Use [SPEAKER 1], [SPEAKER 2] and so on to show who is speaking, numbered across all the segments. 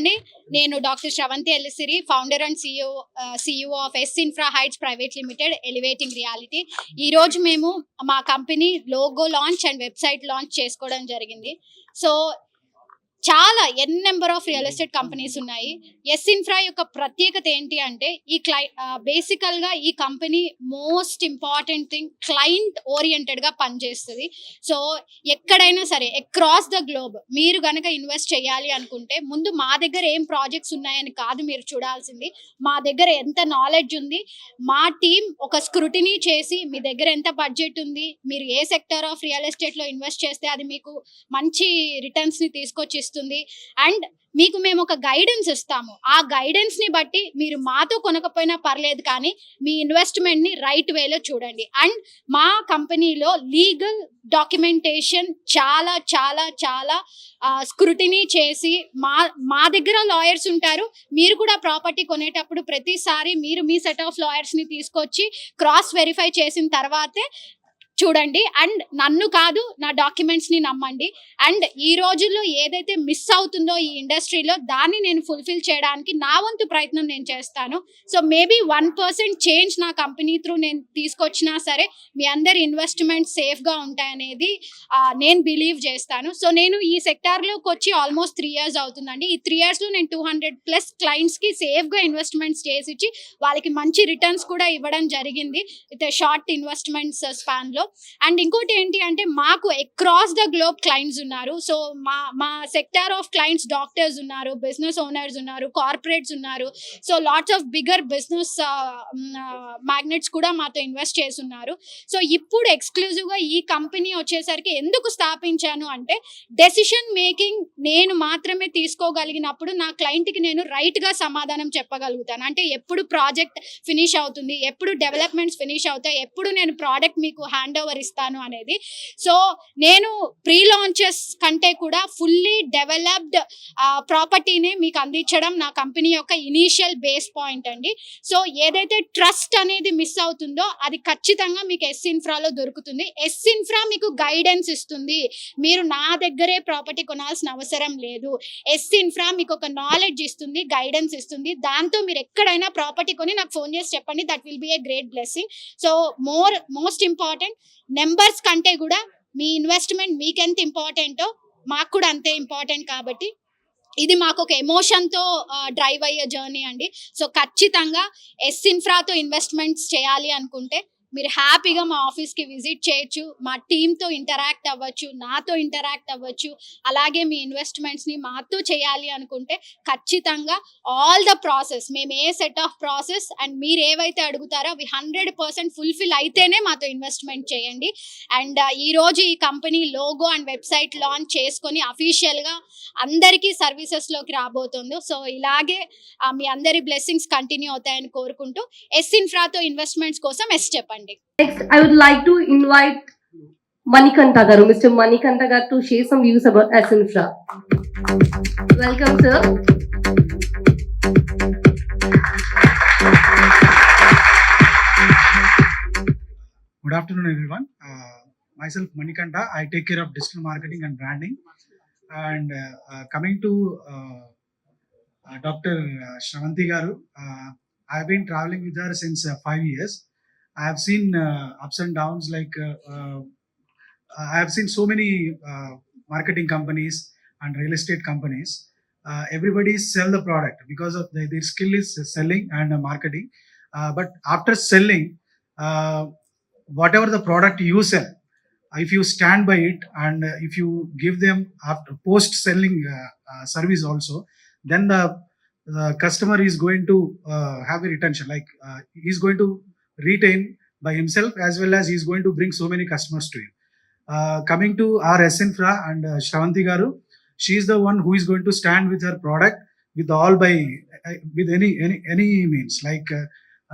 [SPEAKER 1] అండి నేను doctor Sravanthi Ellisiri founder and CEO CEO of S Infra Heights Private Limited elevating reality ఈ రోజు మేము మా company logo launch and website launch చేసుకోవడం జరిగింది. సో చాలా n number of real estate companies ఉన్నాయి. ఎస్ ఇన్ఫ్రా యొక్క ప్రత్యేకత ఏంటి అంటే ఈ క్లై బేసికల్గా ఈ company most important thing client ఓరియంటెడ్గా పనిచేస్తుంది. సో ఎక్కడైనా సరే అక్రాస్ ద గ్లోబ్ మీరు గనక ఇన్వెస్ట్ చేయాలి అనుకుంటే ముందు మా దగ్గర ఏం ప్రాజెక్ట్స్ ఉన్నాయని కాదు మీరు చూడాల్సింది. మా దగ్గర ఎంత నాలెడ్జ్ ఉంది మా టీం ఒక స్క్రూటినీ చేసి మీ దగ్గర ఎంత బడ్జెట్ ఉంది మీరు ఏ సెక్టర్ ఆఫ్ రియల్ ఎస్టేట్లో ఇన్వెస్ట్ చేస్తే అది మీకు మంచి రిటర్న్స్ని తీసుకొచ్చి ఇస్తుంది అండ్ మీకు మేము ఒక గైడెన్స్ ఇస్తాము. ఆ గైడెన్స్ని బట్టి మీరు మాతో కొనకపోయినా పర్లేదు కానీ మీ ఇన్వెస్ట్మెంట్ని రైట్ వేలో చూడండి. అండ్ మా కంపెనీలో లీగల్ డాక్యుమెంటేషన్ చాలా చాలా చాలా స్క్రూటినీ చేసి మా మా దగ్గర లాయర్స్ ఉంటారు. మీరు కూడా ప్రాపర్టీ కొనేటప్పుడు ప్రతిసారి మీరు మీ సెట్ ఆఫ్ లాయర్స్ని తీసుకొచ్చి క్రాస్ వెరిఫై చేసిన తర్వాతే చూడండి. అండ్ నన్ను కాదు నా డాక్యుమెంట్స్ని నమ్మండి. అండ్ ఈ రోజుల్లో ఏదైతే మిస్ అవుతుందో ఈ ఇండస్ట్రీలో దాన్ని నేను ఫుల్ఫిల్ చేయడానికి నా వంతు ప్రయత్నం నేను చేస్తాను. So maybe one percent change నా కంపెనీ త్రూ నేను తీసుకొచ్చినా సరే మీ అందరి ఇన్వెస్ట్మెంట్ సేఫ్గా ఉంటాయనేది నేను బిలీవ్ చేస్తాను. సో నేను ఈ సెక్టార్లోకి వచ్చి ఆల్మోస్ట్ త్రీ ఇయర్స్ అవుతుందండి. ఈ త్రీ ఇయర్స్లో నేను టూ హండ్రెడ్ ప్లస్ క్లయింట్స్కి సేఫ్గా ఇన్వెస్ట్మెంట్స్ చేసి ఇచ్చి వాళ్ళకి మంచి రిటర్న్స్ కూడా ఇవ్వడం జరిగింది. విత్ షార్ట్ ఇన్వెస్ట్మెంట్స్ స్పాన్లో. అండ్ ఇంకోటి ఏంటి అంటే మాకు అక్రాస్ ద గ్లోబ్ క్లయింట్స్ ఉన్నారు. సో మా మా సెక్టార్ ఆఫ్ క్లయింట్స్ డాక్టర్స్ ఉన్నారు బిజినెస్ ఓనర్స్ ఉన్నారు కార్పొరేట్స్ ఉన్నారు. So lots of bigger business magnets కూడా మాతో ఇన్వెస్ట్ చేస్తున్నారు. సో ఇప్పుడు ఎక్స్క్లూజివ్గా ఈ కంపెనీ వచ్చేసరికి ఎందుకు స్థాపించాను అంటే డెసిషన్ మేకింగ్ నేను మాత్రమే తీసుకోగలిగినప్పుడు నా క్లయింట్కి నేను రైట్గా సమాధానం చెప్పగలుగుతాను. అంటే ఎప్పుడు ప్రాజెక్ట్ ఫినిష్ అవుతుంది ఎప్పుడు డెవలప్మెంట్స్ ఫినిష్ అవుతాయి ఎప్పుడు నేను ప్రోడక్ట్ మీకు హ్యాండ్ ఓవర్ ఇస్తాను అనేది. సో నేను ప్రీ లాంచెస్ కంటే కూడా ఫుల్లీ డెవలప్డ్ ప్రాపర్టీని మీకు అందించడం నా కంపెనీ యొక్క ఇనీషియల్ బేస్ పాయింట్ అండి. సో ఏదైతే ట్రస్ట్ అనేది మిస్ అవుతుందో అది ఖచ్చితంగా మీకు ఎస్ ఇన్ఫ్రాలో దొరుకుతుంది. ఎస్ ఇన్ఫ్రా మీకు గైడెన్స్ ఇస్తుంది. మీరు నా దగ్గరే ప్రాపర్టీ కొనాల్సిన అవసరం లేదు. ఎస్ ఇన్ఫ్రా మీకు ఒక నాలెడ్జ్ ఇస్తుంది గైడెన్స్ ఇస్తుంది. దాంతో మీరు ఎక్కడైనా ప్రాపర్టీ కొని నాకు ఫోన్ చేసి చెప్పండి that will be a great blessing so more most important numbers కంటే కూడా మీ ఇన్వెస్ట్మెంట్ మీకెంత ఇంపార్టెంటో మాకు కూడా అంతే ఇంపార్టెంట్ కాబట్టి ఇది మాకు ఒక ఎమోషన్తో డ్రైవ్ అయ్యే జర్నీ అండి. సో ఖచ్చితంగా ఎస్ ఇన్ఫ్రాతో ఇన్వెస్ట్మెంట్స్ చేయాలి అనుకుంటే మీరు హ్యాపీగా మా ఆఫీస్కి విజిట్ చేయొచ్చు మా టీంతో ఇంటరాక్ట్ అవ్వచ్చు నాతో ఇంటరాక్ట్ అవ్వచ్చు అలాగే మీ ఇన్వెస్ట్మెంట్స్ని మాతో చేయాలి అనుకుంటే ఖచ్చితంగా ఆల్ ద ప్రాసెస్ మేము a set of process and మీరు ఏవైతే అడుగుతారో అవి హండ్రెడ్ పర్సెంట్ ఫుల్ఫిల్ అయితేనే మాతో ఇన్వెస్ట్మెంట్ చేయండి. అండ్ ఈ రోజు ఈ company logo and website launch చేసుకొని అఫీషియల్గా అందరికీ సర్వీసెస్లోకి రాబోతుందో. సో ఇలాగే మీ అందరి బ్లెస్సింగ్స్ కంటిన్యూ అవుతాయని కోరుకుంటూ ఎస్ ఇన్ఫ్రాతో ఇన్వెస్ట్మెంట్స్ కోసం ఎస్ చెప్పండి.
[SPEAKER 2] Next, I would like to invite Manikanta Garu, Mr. Manikanta Garu to share some views about S Infra. Welcome, sir.
[SPEAKER 3] Good afternoon, everyone. Uh, myself Manikanta. I take care of digital marketing and branding. And uh, uh, coming to uh, uh, Dr. Shravanti Garu, uh, I've been traveling with her since uh, five years. I have seen uh, ups and downs. Like uh, uh, I have seen so many uh, marketing companies and real estate companies. Uh, everybody sell the product because of the, their skill is selling and marketing. But after selling, whatever the product you sell if you stand by it and if you give them after post selling service also then the, the customer is going to have a retention like he's going to retain by himself as well as he's going to bring so many customers to you. Uh, coming to our Infra and uh, Shravanti Garu, she is the one who is going to stand with her product with all by uh, with any any any means. Like uh,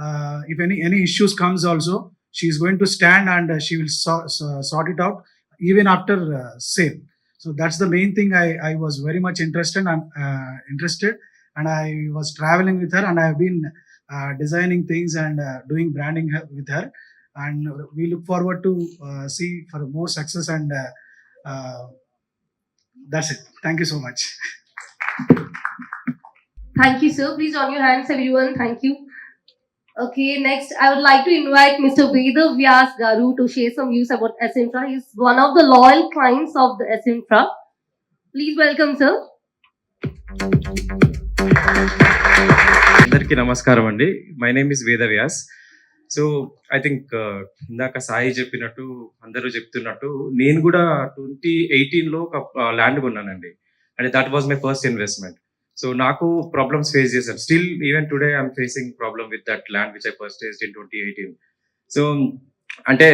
[SPEAKER 3] uh, if any any issues comes also she is going to stand and uh, she will so, so, sort it out even after uh, sale. So that's the main thing i i was very much interested and uh, interested and i was traveling with her and i have been designing things and uh, doing branding with her and we look forward to uh, see for more success and uh, uh, that's it thank you so much
[SPEAKER 2] Thank you, sir. Please on your hands, everyone. Thank you. Okay, next, I would like to invite Mr. Veda Vyas Garu to share some views about Asinfra. He's one of the loyal clients of the Asinfra. Please welcome, sir.
[SPEAKER 4] అందరికీ నమస్కారం అండి. My name is వేద Vyas. So I think ఇందాక సాయి చెప్పినట్టు అందరూ చెప్తున్నట్టు నేను కూడా ట్వంటీ ఎయిటీన్లో ఒక ల్యాండ్ కొన్నానండి. అంటే that was my first investment. So నాకు ప్రాబ్లమ్స్ ఫేస్ చేశాను still even today I'm facing problem with that land which I face in twenty eighteen. So అంటే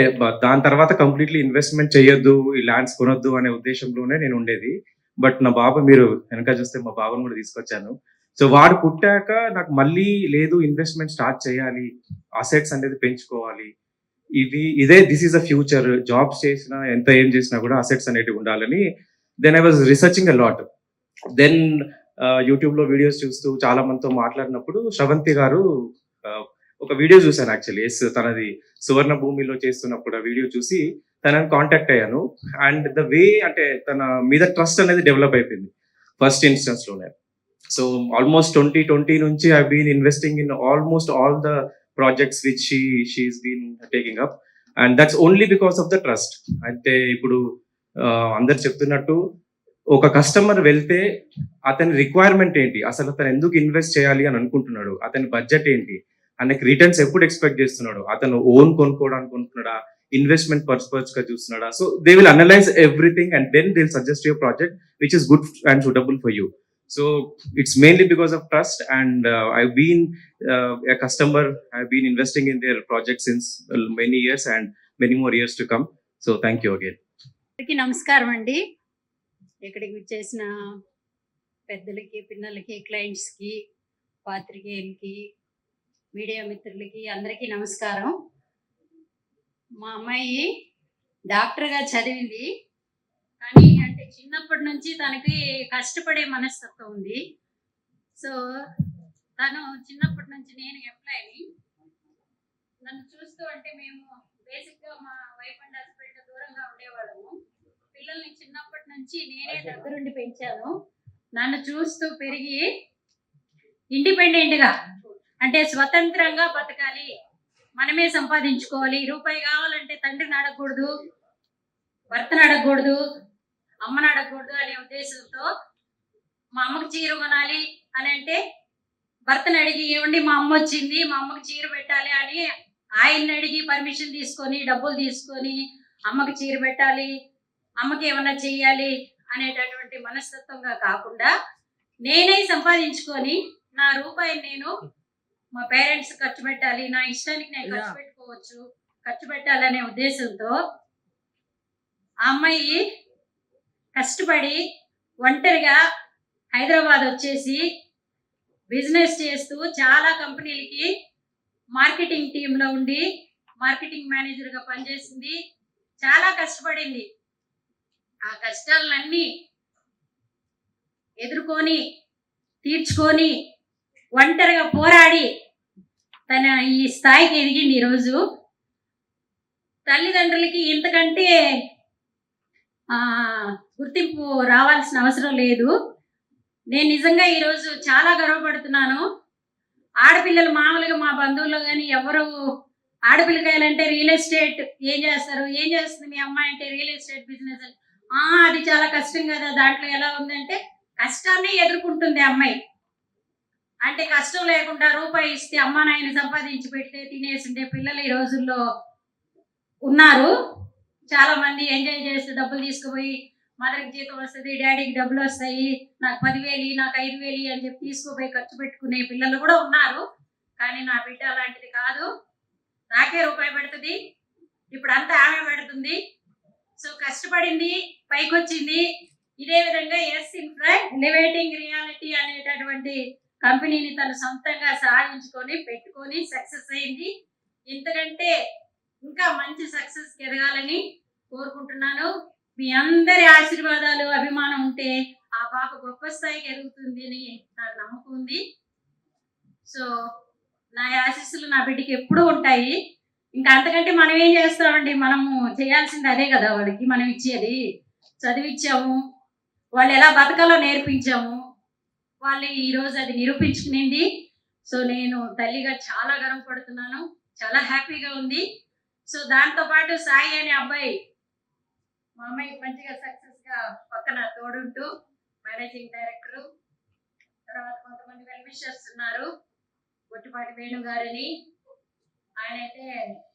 [SPEAKER 4] దాని తర్వాత కంప్లీట్లీ ఇన్వెస్ట్మెంట్ చేయొద్దు ఈ ల్యాండ్స్ కొనొద్దు అనే ఉద్దేశంలోనే నేను ఉండేది. బట్ నా బాబు మీరు వెనక చూస్తే మా బాబుని కూడా తీసుకొచ్చాను. సో వాడు పుట్టాక నాకు మళ్ళీ లేదు ఇన్వెస్ట్మెంట్ స్టార్ట్ చేయాలి అసెట్స్ అనేది పెంచుకోవాలి. ఇది ఇదే this is a future jobs చేసినా ఎంత ఏం చేసినా కూడా అసెట్స్ అనేటివి ఉండాలని then I was researching a lot then యూట్యూబ్లో వీడియోస్ చూస్తూ చాలా మందితో మాట్లాడినప్పుడు శ్రవంతి గారు ఒక వీడియో చూశాను యాక్చువల్లీ ఎస్ తనది సువర్ణ భూమిలో చేస్తున్నప్పుడు ఆ వీడియో చూసి తనని కాంటాక్ట్ అయ్యాను. అండ్ ద వే అంటే తన మీద ట్రస్ట్ అనేది డెవలప్ అయిపోయింది. ఫస్ట్ ఇన్స్టెన్స్లోనే. సో ఆల్మోస్ట్ ట్వంటీ ట్వంటీ నుంచి I been investing in almost all the projects which she she's been taking up and that's only because of the trust అంటే ఇప్పుడు అందరు చెప్తున్నట్టు ఒక కస్టమర్ వెళ్తే అతని రిక్వైర్మెంట్ ఏంటి? అసలు అతను ఎందుకు ఇన్వెస్ట్ చేయాలి అని అనుకుంటున్నాడు? అతని బడ్జెట్ ఏంటి? అతనికి రిటర్న్స్ ఎప్పుడు ఎక్స్పెక్ట్ చేస్తున్నాడు? అతను ఓన్ కొనుక్కోవడానికి అనుకుంటున్నాడా ఇన్వెస్ట్మెంట్ పర్పస్గా చూస్తున్నాడా? So they will analyse everything and then they suggest your project which is good and suitable for you so it's mainly because of trust and uh, i've been uh, a customer i've been investing in their project since uh, many years and many more years to come so thank you again
[SPEAKER 5] అందరికీ నమస్కారం అండి ఇక్కడికి వచ్చేసిన పెద్దలకి పిల్లలకి క్లయింట్స్కి పాత్రికేయులకి media మిత్రులకి అందరికీ నమస్కారం మా అమ్మాయి డాక్టర్గా చదివింది కానీ అంటే చిన్నప్పటి నుంచి తనకి కష్టపడే మనస్తత్వం ఉంది. సో తను చిన్నప్పటి నుంచి నేను ఎంప్లాయని నన్ను చూస్తూ అంటే మేము బేసిక్గా మా వైఫ్ అండ్ హస్బెండ్ దూరంగా ఉండేవాళ్ళము. పిల్లల్ని చిన్నప్పటి నుంచి నేనే దగ్గరుండి పెంచాను. నన్ను చూస్తూ పెరిగి ఇండిపెండెంట్గా అంటే స్వతంత్రంగా బతకాలి. మనమే సంపాదించుకోవాలి. రూపాయి కావాలంటే తండ్రిని అడగకూడదు. భర్తను అడగకూడదు. అడగకూడదు అనే ఉద్దేశంతో మా అమ్మకి చీర కొనాలి అని అంటే భర్తను అడిగి ఏమండి మా అమ్మ వచ్చింది మా అమ్మకి చీర పెట్టాలి అని ఆయన్ని అడిగి పర్మిషన్ తీసుకొని డబ్బులు తీసుకొని అమ్మకి చీర పెట్టాలి అమ్మకి ఏమన్నా చెయ్యాలి అనేటటువంటి మనస్తత్వంగా కాకుండా నేనే సంపాదించుకొని నా రూపాయిని నేను మా పేరెంట్స్ ఖర్చు పెట్టాలి నా ఇష్టానికి నేను ఖర్చు పెట్టుకోవచ్చు ఖర్చు పెట్టాలనే ఉద్దేశంతో ఆ అమ్మాయి కష్టపడి ఒంటరిగా హైదరాబాద్ వచ్చేసి బిజినెస్ చేస్తూ చాలా కంపెనీలకి మార్కెటింగ్ టీంలో ఉండి మార్కెటింగ్ మేనేజర్గా పనిచేసింది. చాలా కష్టపడింది. ఆ కష్టాలన్నీ ఎదుర్కొని తీర్చుకొని ఒంటరిగా పోరాడి తన ఈ స్థాయికి ఎదిగింది ఈరోజు. తల్లిదండ్రులకి ఇంతకంటే గుర్తింపు రావాల్సిన అవసరం లేదు. నేను నిజంగా ఈరోజు చాలా గర్వపడుతున్నాను. ఆడపిల్లలు మామూలుగా మా బంధువులు కానీ ఎవరు ఆడపిల్లకాయలంటే రియల్ ఎస్టేట్ ఏం చేస్తారు? ఏం చేస్తుంది మీ అమ్మాయి అంటే రియల్ ఎస్టేట్ బిజినెస్? ఆ అది చాలా కష్టం కదా. దాంట్లో ఎలా ఉందంటే కష్టాన్ని ఎదుర్కొంటుంది అమ్మాయి. అంటే కష్టం లేకుండా రూపాయి ఇస్తే అమ్మ నాయన సంపాదించి పెడితే తినేసిండే పిల్లలు ఈ రోజుల్లో ఉన్నారు. చాలా మంది ఎంజాయ్ చేస్తూ డబ్బులు తీసుకుపోయి మదర్కి జీతం వస్తుంది డాడీకి డబ్బులు వస్తాయి నాకు పదివేలు నాకు ఐదు వేలు అని చెప్పి తీసుకుపోయి ఖర్చు పెట్టుకునే పిల్లలు కూడా ఉన్నారు. కానీ నా బిడ్డ అలాంటిది కాదు. నాకే రూపాయి పెడుతుంది. ఇప్పుడు అంతా ఆమె పెడుతుంది. సో కష్టపడింది పైకొచ్చింది. ఇదే విధంగా ఎస్ ఇన్ఫ్రా ఎలివేటింగ్ రియాలిటీ అనేటటువంటి కంపెనీని తను సొంతంగా సాధించుకొని పెట్టుకొని సక్సెస్ అయింది. ఇంతకంటే ఇంకా మంచి సక్సెస్ ఎదగాలని కోరుకుంటున్నాను. మీ అందరి ఆశీర్వాదాలు అభిమానం ఉంటే ఆ పాప గొప్ప స్థాయికి ఎదుగుతుంది అని నాకు నమ్మకం ఉంది. సో నా ఆశీస్సులు నా బిడ్డకి ఎప్పుడూ ఉంటాయి. ఇంకా అంతకంటే మనం ఏం చేస్తామండి? మనము చేయాల్సింది అదే కదా వాళ్ళకి మనం ఇచ్చేది. చదివిచ్చాము వాళ్ళు ఎలా బతకాలో నేర్పించాము. వాళ్ళు ఈరోజు అది నిరూపించుకునింది. సో నేను తల్లిగా చాలా గర్వపడుతున్నాను చాలా హ్యాపీగా ఉంది. సో దాంతో పాటు సాయి అనే అబ్బాయి మా అమ్మాయికి మంచిగా సక్సెస్గా పక్కన తోడుంటూ మేనేజింగ్ డైరెక్టర్ తర్వాత కొంతమంది వెల్విషర్స్ ఉన్నారు. గొట్టిపాటి వేణు గారిని. ఆయన అయితే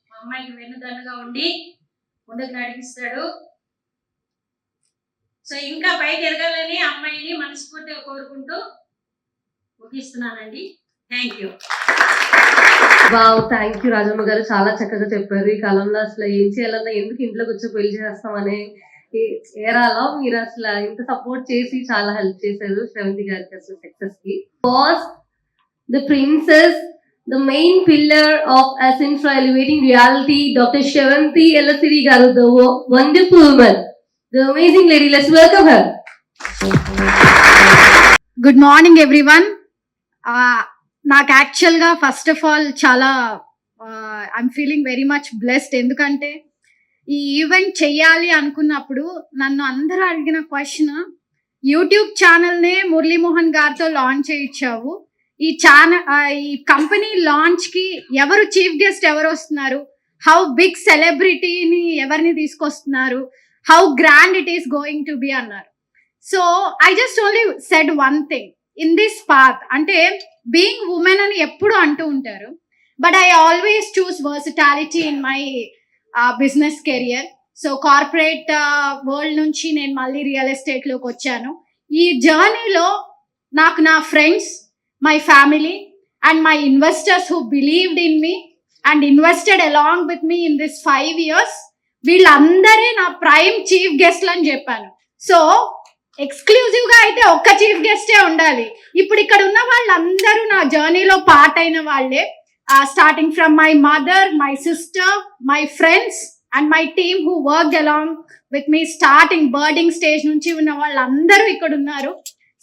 [SPEAKER 5] మా అమ్మాయికి వెన్నుదన్నుగా ఉండి ముందుకు నడిపిస్తాడు. సో ఇంకా పైకి ఎదగాలని అమ్మాయిని మనస్ఫూర్తిగా కోరుకుంటూ ముగిస్తున్నానండి. Thank you
[SPEAKER 2] wow thank you Rajamma garu. చాలా చక్కగా చెప్పారు. ఈ కాలంలో అసలు ఏం చేయాలన్నా ఎందుకు ఇంట్లో కూర్చో పెళ్ళి చేస్తామనే ఏరాలో మీరు అసలు ఇంత సపోర్ట్ చేసి చాలా హెల్ప్ చేశారు శ్రవంతి గారికి అసలు సక్సెస్కి. Was the princess the main pillar of essence for elevating reality doctor Sravanthi Ellasiri garu the wonderful women the amazing lady let's welcome her
[SPEAKER 1] good morning everyone నాకు యాక్చువల్గా ఫస్ట్ ఆఫ్ ఆల్ చాలా I'm feeling very much blessed ఎందుకంటే ఈ event చెయ్యాలి అనుకున్నప్పుడు నన్ను అందరూ అడిగిన క్వశ్చన్ యూట్యూబ్ ఛానల్నే మురళీమోహన్ గారితో లాంచ్ చేయించావు. ఈ ఛానల్ ఈ కంపెనీ లాంచ్కి ఎవరు చీఫ్ గెస్ట్ ఎవరు వస్తున్నారు? హౌ బిగ్ సెలబ్రిటీని ఎవరిని తీసుకొస్తున్నారు? How grand it is going to be అన్నారు. So I just only said one thing in this path అంటే బీయింగ్ ఉమెన్ అని ఎప్పుడు అంటూ ఉంటారు. But I always choose versatility in my business career so corporate world నుంచి నేను మళ్ళీ real ఎస్టేట్లోకి వచ్చాను. ఈ జర్నీలో నాకు నా friends my family and my investors who believed in me and invested along with me in this five years వీళ్ళందరే నా prime chief గెస్ట్లు అని చెప్పాను. సో ఎక్స్క్లూజివ్గా అయితే ఒక్క చీఫ్ గెస్టే ఉండాలి. ఇప్పుడు ఇక్కడ ఉన్న వాళ్ళందరూ నా జర్నీలో పార్ట్ అయిన వాళ్ళే. Starting from my mother my sister my friends and my team who work along with me starting budding stage నుంచి ఉన్న వాళ్ళందరూ ఇక్కడ ఉన్నారు.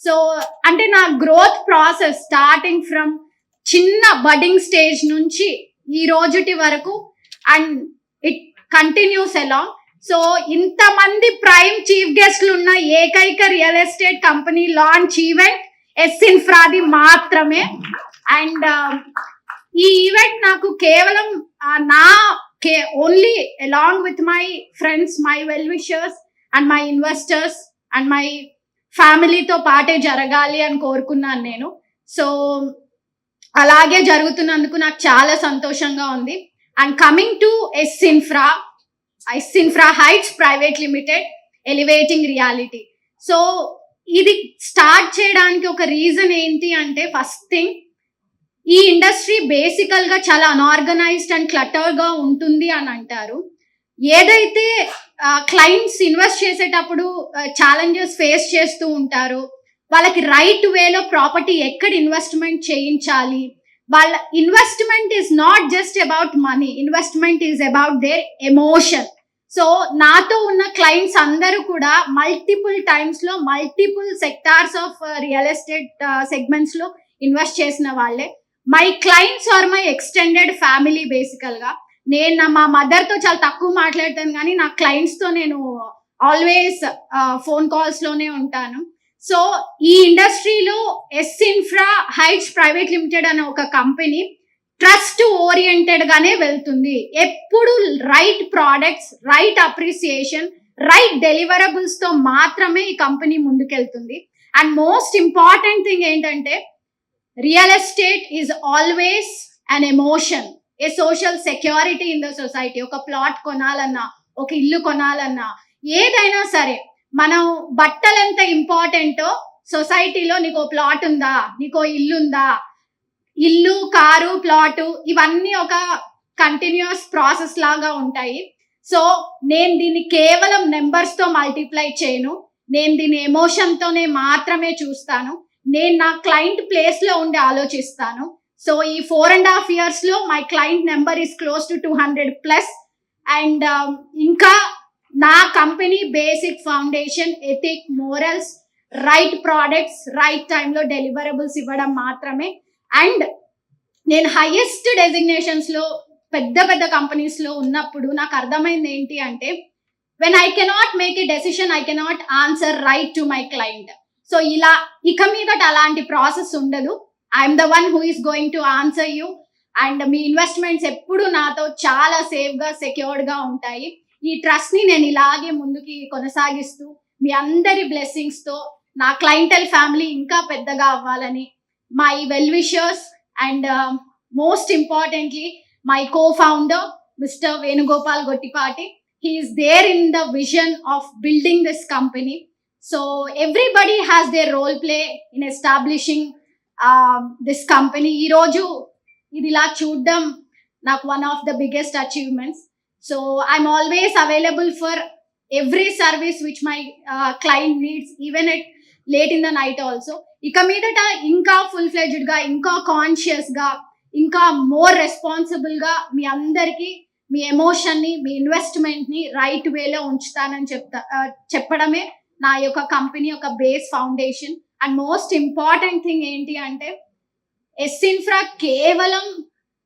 [SPEAKER 1] సో అంటే నా గ్రోత్ ప్రాసెస్ స్టార్టింగ్ ఫ్రమ్ చిన్న బడ్డింగ్ స్టేజ్ నుంచి ఈ రోజుటి వరకు and it continues along so ఇంతమంది ప్రైమ్ చీఫ్ గెస్ట్లు ఉన్న ఏకైక real estate company launch event S ఇన్ఫ్రాది మాత్రమే. అండ్ um, ఈ ఈవెంట్ నాకు కేవలం నా కే only along with my friends my well wishers and my investors and my ఫ్యామిలీతో పాటే జరగాలి అని కోరుకున్నాను నేను. సో అలాగే జరుగుతున్నందుకు నాకు చాలా సంతోషంగా ఉంది. And coming to S Infra ఐసిన్ఫ్రా Heights Private Limited elevating reality so ఇది స్టార్ట్ చేయడానికి ఒక రీజన్ ఏంటి అంటే ఫస్ట్ థింగ్ ఈ ఇండస్ట్రీ బేసికల్గా చాలా అన్ఆర్గనైజ్డ్ అండ్ క్లటర్గా ఉంటుంది అని అంటారు. ఏదైతే క్లయింట్స్ ఇన్వెస్ట్ చేసేటప్పుడు ఛాలెంజెస్ ఫేస్ చేస్తూ ఉంటారు వాళ్ళకి రైట్ వేలో ప్రాపర్టీ ఎక్కడ ఇన్వెస్ట్మెంట్ చేయించాలి వాళ్ళ investment is not just about money investment is about their emotion so నాతో ఉన్న క్లయింట్స్ అందరూ కూడా మల్టిపుల్ టైమ్స్లో multiple sectors of real estate సెగ్మెంట్స్లో invest చేసిన వాళ్ళే. My clients are my extended family బేసికల్గా. నేను మా మదర్తో చాలా తక్కువ మాట్లాడతాను కానీ నా క్లయింట్స్తో నేను ఆల్వేస్ ఫోన్ కాల్స్లోనే ఉంటాను. సో ఈ ఇండస్ట్రీలో S Infra Heights Private Limited అనే ఒక కంపెనీ ట్రస్ట్ ఓరియంటెడ్ గానే వెళ్తుంది. ఎప్పుడు right products right appreciation right డెలివరబుల్స్తో మాత్రమే ఈ కంపెనీ ముందుకెళ్తుంది. అండ్ మోస్ట్ ఇంపార్టెంట్ థింగ్ ఏంటంటే real estate is always an emotion. A social security in the society ఒక ప్లాట్ కొనాలన్నా ఒక ఇల్లు కొనాలన్నా ఏదైనా సరే మనం బట్టలు ఎంత ఇంపార్టెంటో సొసైటీలో నీకు ప్లాట్ ఉందా నీకో ఇల్లు ఉందా ఇల్లు కారు ప్లాటు ఇవన్నీ ఒక కంటిన్యూస్ ప్రాసెస్ లాగా ఉంటాయి. సో నేను దీన్ని కేవలం నెంబర్స్తో మల్టిప్లై చేయను. నేను దీని ఎమోషన్తోనే మాత్రమే చూస్తాను. నేను నా క్లయింట్ ప్లేస్లో ఉండి ఆలోచిస్తాను. సో ఈ ఫోర్ అండ్ హాఫ్ ఇయర్స్లో my client number is close to two hundred plus and ఇంకా నా company basic foundation ethic morals right products right టైంలో డెలివరబుల్స్ ఇవ్వడం మాత్రమే. అండ్ నేను హైయెస్ట్ డెసిగ్నేషన్స్లో పెద్ద పెద్ద కంపెనీస్లో ఉన్నప్పుడు నాకు అర్థమైంది ఏంటి అంటే when I cannot make a decision I cannot answer right to my client so ఇలా ఇక మీదట అలాంటి ప్రాసెస్ ఉండదు. I'm the one who is going to answer you and me investments ఎప్పుడు నాతో చాలా సేఫ్గా సెక్యూర్డ్గా ఉంటాయి. ఈ ట్రస్ట్ని నేను ఇలాగే ముందుకి కొనసాగిస్తూ మీ అందరి బ్లెస్సింగ్స్తో నా క్లయింటల్ ఫ్యామిలీ ఇంకా పెద్దగా అవ్వాలని my well wishers and most importantly my co founder mister Venugopal Gottipati he is there in the vision of building this company so everybody has their role play in establishing um, this company ఈ రోజు ఇది ఇలా చూడడం నాకు one of the biggest achievements so I'm always available for every service which my client needs even at late in the night also ఇక మీదట ఇంకా full ఫ్లెడ్జ్డ్గా ఇంకా కాన్షియస్గా ఇంకా మోర్ రెస్పాన్సిబుల్గా మీ అందరికీ మీ ఎమోషన్ని మీ ఇన్వెస్ట్మెంట్ని రైట్ వేలో ఉంచుతానని చెప్తా చెప్పడమే నా యొక్క కంపెనీ యొక్క base foundation and most important thing ఏంటి అంటే ఎస్ ఇన్ఫ్రా కేవలం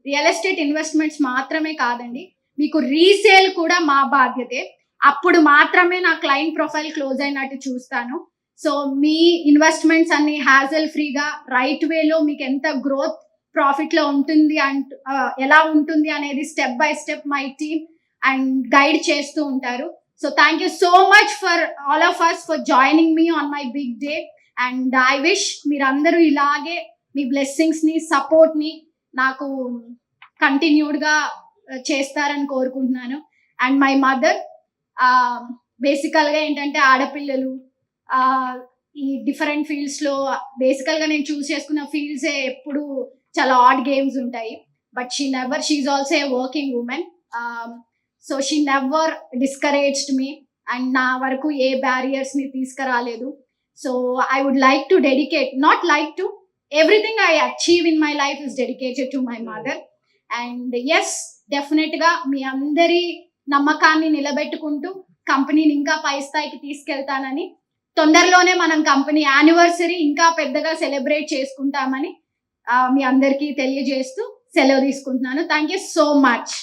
[SPEAKER 1] రియల్ ఎస్టేట్ ఇన్వెస్ట్మెంట్స్ మాత్రమే కాదండి మీకు రీసేల్ కూడా మా బాధ్యతే. అప్పుడు మాత్రమే నా క్లయింట్ ప్రొఫైల్ క్లోజ్ అయినట్టు చూస్తాను. సో మీ ఇన్వెస్ట్మెంట్స్ అన్ని హ్యాజల్ ఫ్రీగా రైట్ వేలో మీకు ఎంత గ్రోత్ ప్రాఫిట్లో ఉంటుంది అండ్ uh, ఎలా ఉంటుంది అనేది step by step my team and guide చేస్తూ ఉంటారు. So thank you so much for all of us for joining me on my big day and I wish మీరందరూ ఇలాగే మీ బ్లెస్సింగ్స్ని సపోర్ట్ని నాకు కంటిన్యూడ్గా uh, చేస్తారని కోరుకుంటున్నాను. అండ్ మై మదర్ బేసికల్గా ఏంటంటే ఆడపిల్లలు ఈ డిఫరెంట్ ఫీల్డ్స్లో బేసికల్గా నేను చూస్ చేసుకున్న ఫీల్డ్స్ ఎప్పుడు చాలా ఆడ్ గేమ్స్ ఉంటాయి. But she never she also a working women so she never discouraged me and నా వరకు ఏ బ్యారియర్స్ని తీసుకురాలేదు. So I would like to dedicate not like to everything I achieve in my life is dedicated to my mother and yes డెఫినెట్గా మీ అందరి నమ్మకాన్ని నిలబెట్టుకుంటూ కంపెనీని ఇంకా పై స్థాయికి తీసుకెళ్తానని తొందరలోనే మనం కంపెనీ యానివర్సరీ ఇంకా పెద్దగా సెలబ్రేట్ చేసుకుంటామని మీ అందరికీ తెలియజేస్తూ సెలవు తీసుకుంటున్నాను. Thank you so much